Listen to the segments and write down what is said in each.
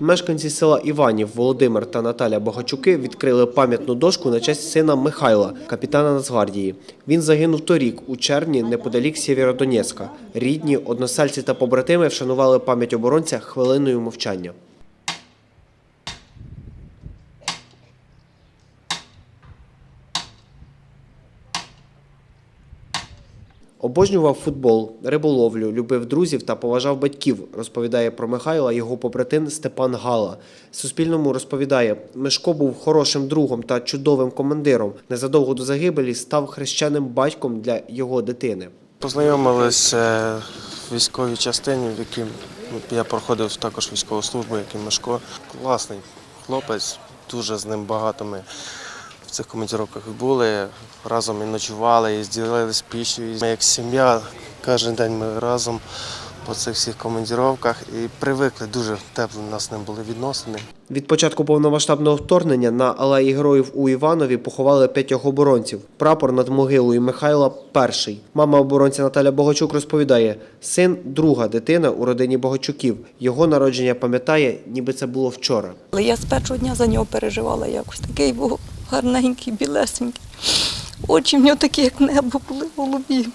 Мешканці села Іванів Володимир та Наталя Богачуки відкрили пам'ятну дошку на честь сина Михайла, капітана Нацгвардії. Він загинув торік у червні неподалік Сєвєродонецька. Рідні, односельці та побратими вшанували пам'ять оборонця хвилиною мовчання. Обожнював футбол, риболовлю, любив друзів та поважав батьків, розповідає про Михайла його побратим Степан Гала. Суспільному розповідає, Мишко був хорошим другом та чудовим командиром. Незадовго до загибелі став хрещеним батьком для його дитини. Познайомилися в військовій частині, в якій я проходив також військову службу, як і Мишко. Класний хлопець, дуже з ним багато ми в цих командировках були. Разом і ночували, і зділилися пішою. Ми як сім'я, кожен день ми разом по цих всіх командировках і привикли, дуже теплі у нас ним були відносини. Від початку повномасштабного вторгнення на алеї героїв у Іванові поховали п'ятьох оборонців. Прапор над могилою Михайла перший. Мама оборонця Наталя Богачук розповідає: син друга дитина у родині Богачуків. Його народження пам'ятає, ніби це було вчора. Але я з першого дня за нього переживала якось. Такий був гарненький, білесенький. Очі в нього такі, як небо, були голубі.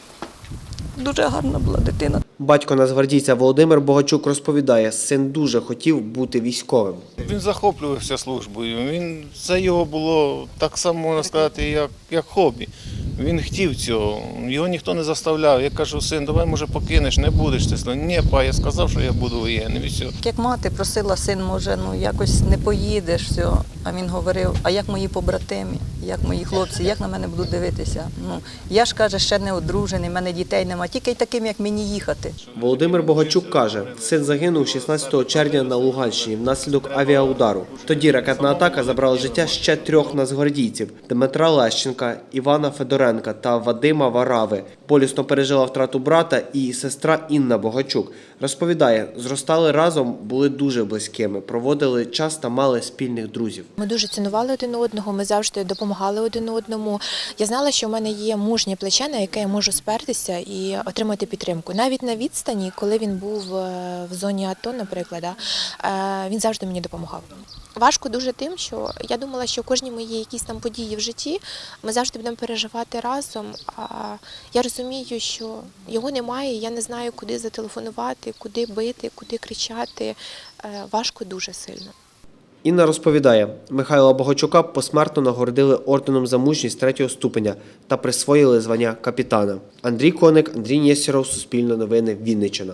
Дуже гарна була дитина. Батько нацгвардійця Володимир Богачук розповідає, син дуже хотів бути військовим. Він захоплювався службою. Він це його було так само можна сказати, як, як хобі. Він хотів цього. Його ніхто не заставляв. Я кажу, син, давай може покинеш, не будеш ти. служити». Ні, па, я сказав, що я буду воєнним і все. Як мати просила, син, може, ну якось не поїдеш, все. А він говорив, а як мої побратимі, як мої хлопці, як на мене будуть дивитися? Ну, я ж каже, ще не одружений, в мене дітей нема, тільки й таким, як мені їхати. Володимир Богачук каже, син загинув 16 червня на Луганщині внаслідок авіаудару. Тоді ракетна атака забрала життя ще трьох нацгвардійців: Дмитра Лещенка, Івана Федоренка та Вадима Варави. Болісно пережила втрату брата і сестра Інна Богачук. Розповідає, зростали разом, були дуже близькими, проводили час та мали спільних друзів. Ми дуже цінували один одного, ми завжди допомагали один одному. Я знала, що в мене є мужнє плече, на яке я можу спертися і отримати підтримку. Навіть на відстані, коли він був е, в зоні АТО, наприклад, е, він завжди мені допомагав. Важко дуже тим, що я думала, що кожні мої якісь там події в житті ми завжди будемо переживати разом. А я розумію, що його немає, я не знаю, куди зателефонувати, куди бити, куди кричати. Е, Важко дуже сильно. Інна розповідає, Михайла Богачука посмертно нагородили орденом за мужність третього ступеня та присвоїли звання капітана. Андрій Коник, Андрій Нєсіров, Суспільне новини, Вінниччина.